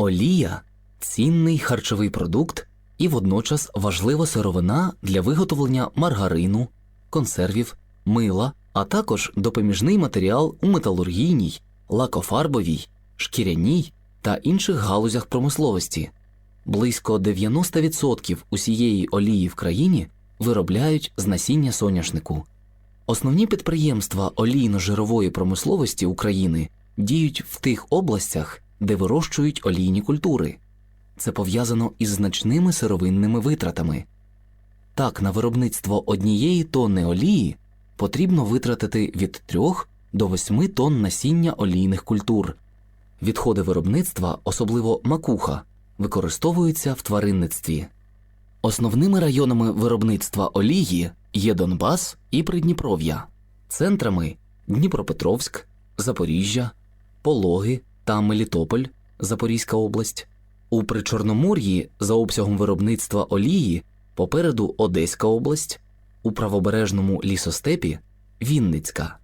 Олія цінний харчовий продукт і водночас важлива сировина для виготовлення маргарину, консервів, мила, а також допоміжний матеріал у металургійній, лакофарбовій, шкіряній та інших галузях промисловості. Близько 90% усієї олії в країні виробляють з насіння соняшнику. Основні підприємства олійно-жирової промисловості України діють в тих областях, де вирощують олійні культури. Це пов'язано із значними сировинними витратами. Так, на виробництво однієї тонни олії потрібно витратити від 3 до 8 тонн насіння олійних культур. Відходи виробництва, особливо макуха, використовуються в тваринництві. Основними районами виробництва олії є Донбас і Придніпров'я, центрами Дніпропетровськ, Запоріжжя, Пологи та Мелітополь, Запорізька область. У Причорномор'ї за обсягом виробництва олії попереду Одеська область, у правобережному лісостепі Вінницька.